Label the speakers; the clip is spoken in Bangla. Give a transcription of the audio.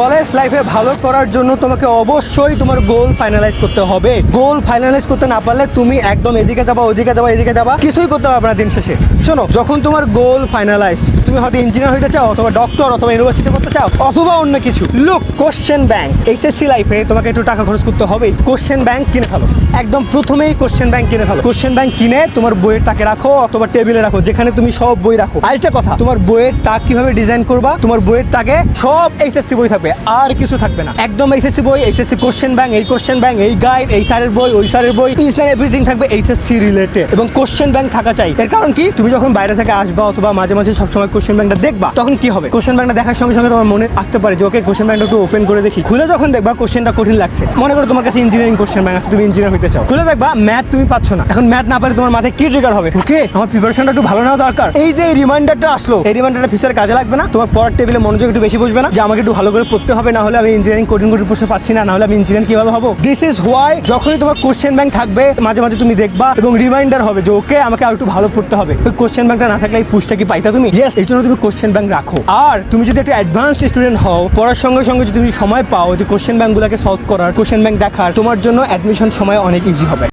Speaker 1: কলেজ লাইফে ভালো করার জন্য তোমাকে অবশ্যই তোমার গোল ফাইনালাইজ করতে হবে। গোল ফাইনালাইজ করতে না পারলে তুমি একদম এদিকে যাবা, ওদিকে যাবা, এদিকে যাবা, কিছুই করতে পারবে না দিন শেষে। শোনো, যখন তোমার গোল ফাইনালাইজ তুমি হয়তো ইঞ্জিনিয়ার হইতে চাও, অথবা ডক্টর অথবা ইউনিভার্সিটি করতে চাও, অথবা অন্য কিছু। লুক কোশ্চেন ব্যাংক এইচএসসি লাইফে তোমাকে একটু টাকা খরচ করতে হবে। কোশ্চেন ব্যাংক কিনে ফেলো। একদম প্রথমেই কোশ্চেন ব্যাংক কিনে ফেলো। কোশ্চেন ব্যাংক কিনে তোমার বইয়ের তাকে রাখো, অথবা টেবিলে রাখো, যেখানে তুমি সব বই রাখো। আরেকটা কথা, তোমার বইয়ের তাক কীভাবে ডিজাইন করবা? তোমার বইয়ের তাকে সব এইচএসসি বই থাকবে। আর কিছু থাকবে না। একদম এইচএসসি বই এইচএসসি কোশ্চেন ব্যাংক এই কোশ্চেন ব্যাংক এই গাইড এই স্যারের বই, ওই স্যারের বই ইস অ্যান্ড এভরিথিং থাকবে এইচএসসি রিলেটেড এবং কোশ্চেন ব্যাংক থাকা চাই। এর কারণ কি? তুমি যখন বাইরে থেকে আসবা অথবা মাঝে মাঝে সবসময় কোশ্চেন ব্যাংকটা দেখবা, তখন কি হবে? কোশ্চেন ব্যাংকটা দেখার সঙ্গে সঙ্গে তোমার মনে আসতে পারে যে, ওকে কোশ্চেন ব্যাংকটা একটু ওপেন করে দেখি। খুলে যখন দেখবা কোশ্চেনটা কঠিন লাগছে। মনে করো তোমার কাছে ইঞ্জিনিয়ারিং কোশ্চেন ব্যাংক আছে, তুমি ইঞ্জিনিয়ার হতে চাও। খুলে দেখবা ম্যাথ তুমি পাচ্ছ না। এখন ম্যাথ না পারলে তোমার মাথায় কি ট্রিগার হবে? ওকে, আমার প্রিপারেশনটা একটু ভালো নেওয়া দরকার। এই যে রিমাইন্ডারটা আসলো, এই রিমাইন্ডারটা ফিচারে কাজে লাগবে না। তোমার পড়ার টেবিলে মনোযোগ একটু বেশি বসবে না, যে আমাকে একটু ভালো করে পড়তে হবে, না হলে আমি ইঞ্জিনিয়ারিং কঠিন কঠিন প্রশ্ন পাচ্ছি না না হলে আমি ইঞ্জিনিয়ার কীভাবে হব? দিস ইজ হোয়াই যখনই তোমার কোশ্চেন ব্যাংক থাকবে, মাঝে মাঝে তুমি দেখবা এবং রিমাইন্ডার হবে যে ওকে আমাকে আর একটু ভালো পড়তে হবে। ওই কোশ্চেন ব্যাংকটা না থাকলে এই পুষটা কি পাইতা তুমি? ইয়েস এই জন্য তুমি কোশ্চেন ব্যাংক রাখো। আর তুমি যদি একটা অ্যাডভান্স স্টুডেন্ট হও, পড়ার সঙ্গে সঙ্গে যদি তুমি সময় পাও যে কোশ্চেন ব্যাংকগুলোকে সলভ করার কোশ্চেন ব্যাংক দেখার, তোমার জন্য অ্যাডমিশন সময় অনেক ইজি হবে।